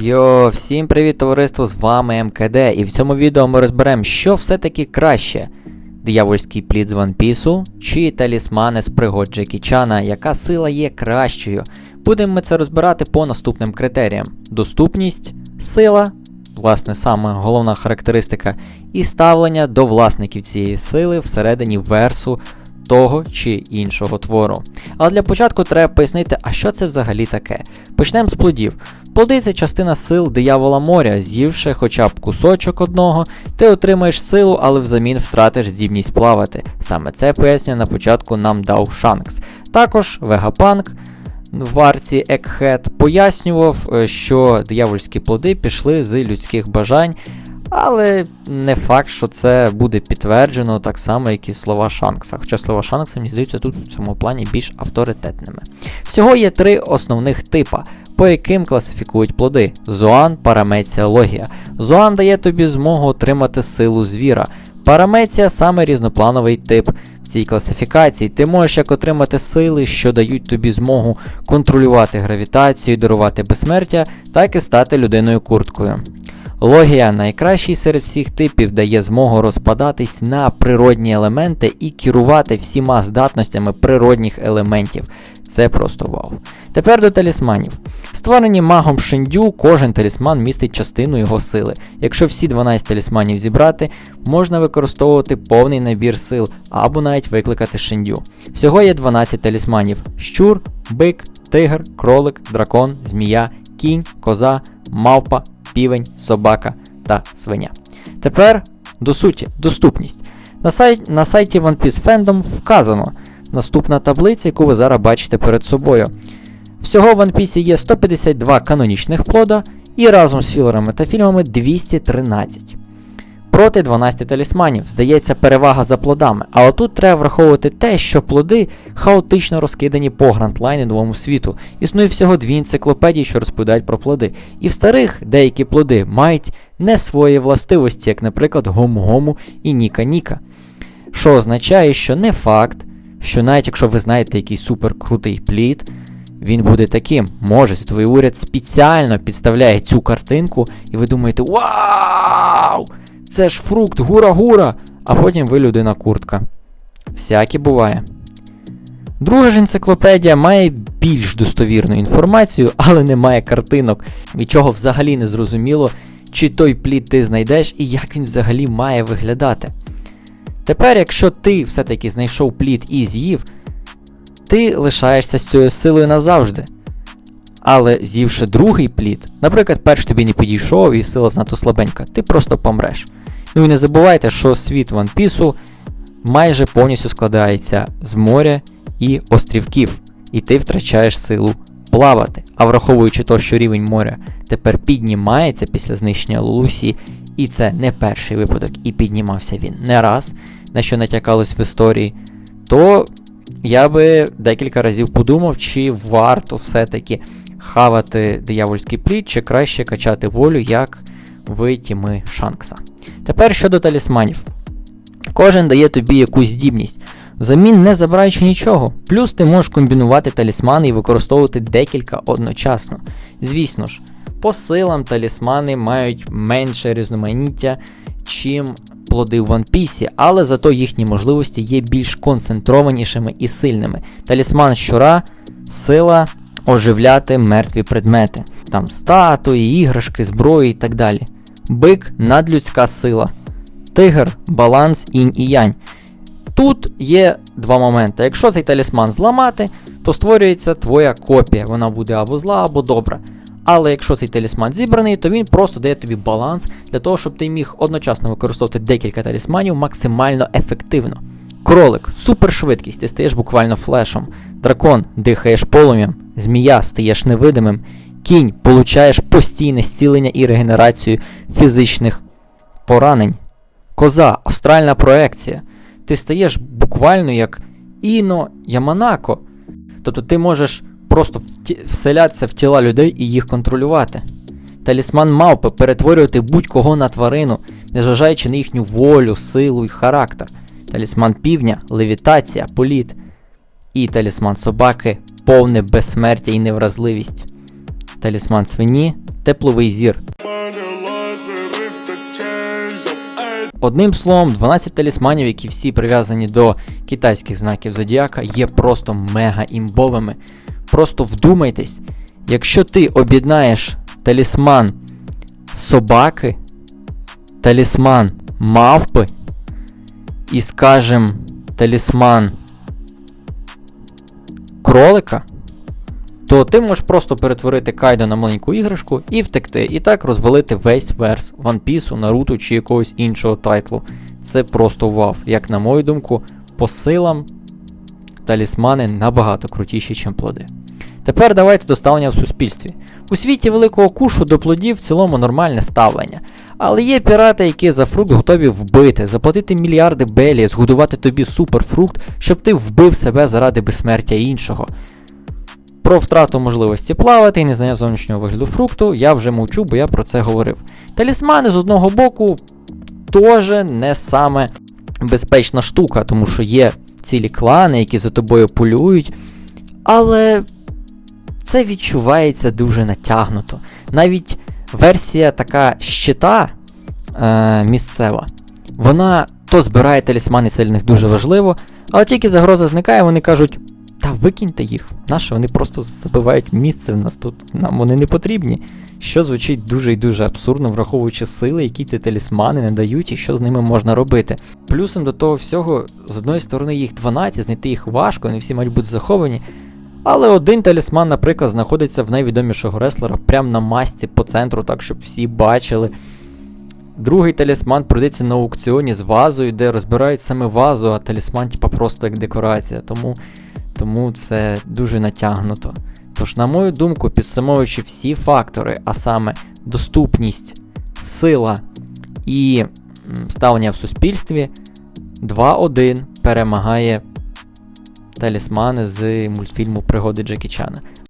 Йо, всім привіт, товариство! З вами МКД, і в цьому відео ми розберемо, що все-таки краще: диявольський плід з Piece чи талісмани з пригод Джекі Чана, яка сила є кращою. Будемо ми це розбирати по наступним критеріям: доступність, сила, власне, саме головна характеристика, і ставлення до власників цієї сили всередині версу того чи іншого твору. Але для початку треба пояснити, а що це взагалі таке. Почнемо з плодів. Плоди це частина сил диявола моря, з'ївши хоча б кусочок одного, ти отримаєш силу, але взамін втратиш здібність плавати. Саме це пояснення на початку нам дав Шанкс. Також Вегапанк в арці Екхет пояснював, е, що диявольські плоди пішли з людських бажань. Але не факт, що це буде підтверджено так само, як і слова Шанкса. Хоча слова Шанкса, мені здається, тут в цьому плані більш авторитетними. Всього є три основних типа, по яким класифікують плоди: Зоан, парамеція, логія. Зоан дає тобі змогу отримати силу звіра. Парамеція саме різноплановий тип. В цій класифікації ти можеш як отримати сили, що дають тобі змогу контролювати гравітацію, дарувати безсмертя, так і стати людиною курткою. Логія найкращий серед всіх типів дає змогу розпадатись на природні елементи і керувати всіма здатностями природних елементів. Це просто вау. Тепер до талісманів. Створені магом Шиндю, кожен талісман містить частину його сили. Якщо всі 12 талісманів зібрати, можна використовувати повний набір сил або навіть викликати Шиндю. Всього є 12 талісманів: щур, бик, тигр, кролик, дракон, змія, кінь, коза, мавпа, півень, собака та свиня. Тепер до суті, доступність. На, сайт, на сайті One Piece Fandom вказано наступна таблиця, яку ви зараз бачите перед собою. Всього в One Piece є 152 канонічних плода і разом з філерами та фільмами 213. Проти 12 талісманів, здається, перевага за плодами. А отут треба враховувати те, що плоди хаотично розкидані по грандлайну новому світу. Існує всього дві енциклопедії, що розповідають про плоди. І в старих деякі плоди мають не свої властивості, як, наприклад, Гому-Гому і Ніка-Ніка. Що означає, що не факт, що навіть якщо ви знаєте якийсь суперкрутий плід, він буде таким. Може, світовий уряд спеціально підставляє цю картинку, і ви думаєте, вау! Це ж фрукт, гура-гура! А потім ви людина куртка. Всяке буває. Друга ж енциклопедія має більш достовірну інформацію, але не має картинок, від чого взагалі не зрозуміло, чи той плід ти знайдеш і як він взагалі має виглядати. Тепер, якщо ти все-таки знайшов плід і з'їв, ти лишаєшся з цією силою назавжди. Але з'ївши другий плід, наприклад, перший тобі не підійшов і сила знато слабенька, ти просто помреш. Ну і не забувайте, що світ One Piece майже повністю складається з моря і острівків, і ти втрачаєш силу плавати. А враховуючи то, що рівень моря тепер піднімається після знищення Лулусі, і це не перший випадок, і піднімався він не раз, на що натякалось в історії, то я би декілька разів подумав, чи варто все-таки хавати диявольський плід, чи краще качати волю, як в тіми Шанкса. Тепер щодо талісманів. Кожен дає тобі якусь здібність, взамін не забираючи нічого. Плюс ти можеш комбінувати талісмани і використовувати декілька одночасно. Звісно ж, по силам талісмани мають менше різноманіття, чим плоди в One Piece, але зато їхні можливості є більш концентрованішими і сильними. Талісман щура, сила оживляти мертві предмети, там статуї, іграшки, зброї і так далі. Бик надлюдська сила. Тигр, баланс, інь і янь. Тут є два моменти. Якщо цей талісман зламати, то створюється твоя копія. Вона буде або зла, або добра. Але якщо цей талісман зібраний, то він просто дає тобі баланс для того, щоб ти міг одночасно використовувати декілька талісманів максимально ефективно. Кролик, супершвидкість, ти стаєш буквально флешом. Дракон, дихаєш полум'ям, змія стаєш невидимим, кінь получаєш постійне зцілення і регенерацію фізичних поранень. Коза, астральна проекція. Ти стаєш буквально як Іно Яманако. Тобто ти можеш просто вселятися в тіла людей і їх контролювати. Талісман мавпи перетворювати будь-кого на тварину, незважаючи на їхню волю, силу і характер. Талісман півня левітація, політ. І талісман собаки повне безсмертя і невразливість. талісман свині, тепловий зір. Одним словом, 12 талісманів, які всі прив'язані до китайських знаків зодіака, є просто мега імбовими. Просто вдумайтесь, якщо ти об'єднаєш талісман собаки, талісман мавпи і, скажем, талісман кролика, то ти можеш просто перетворити Кайдо на маленьку іграшку і втекти, і так розвалити весь верс One Piece, Наруто чи якогось іншого тайтлу. Це просто вау. Як на мою думку, по силам талісмани набагато крутіші, ніж плоди. Тепер давайте до ставлення в суспільстві. У світі великого кушу до плодів в цілому нормальне ставлення. Але є пірати, які за фрукт готові вбити, заплатити мільярди белі, згодувати тобі суперфрукт, щоб ти вбив себе заради безсмертя іншого. Про втрату можливості плавати і незнання зовнішнього вигляду фрукту я вже мовчу, бо я про це говорив. Талісмани з одного боку теж не саме безпечна штука, тому що є цілі клани, які за тобою полюють. Але це відчувається дуже натягнуто. Навіть версія така щита е, місцева, вона то збирає талісмани, це для них дуже важливо, але тільки загроза зникає, вони кажуть. Та викиньте їх. Нащо вони просто забивають місце в нас тут. Нам вони не потрібні. Що звучить дуже і дуже абсурдно, враховуючи сили, які ці талісмани не дають, і що з ними можна робити. Плюсом до того всього, з одної сторони, їх 12, знайти їх важко, вони всі мають бути заховані. Але один талісман, наприклад, знаходиться в найвідомішого реслера прямо на масці по центру, так щоб всі бачили. Другий талісман продається на аукціоні з вазою, де розбирають саме вазу, а талісман, типа, просто як декорація. Тому тому це дуже натягнуто. Тож, на мою думку, підсумовуючи всі фактори, а саме доступність, сила і ставлення в суспільстві, 2-1 перемагає талісмани з мультфільму Пригоди Джекі Чана.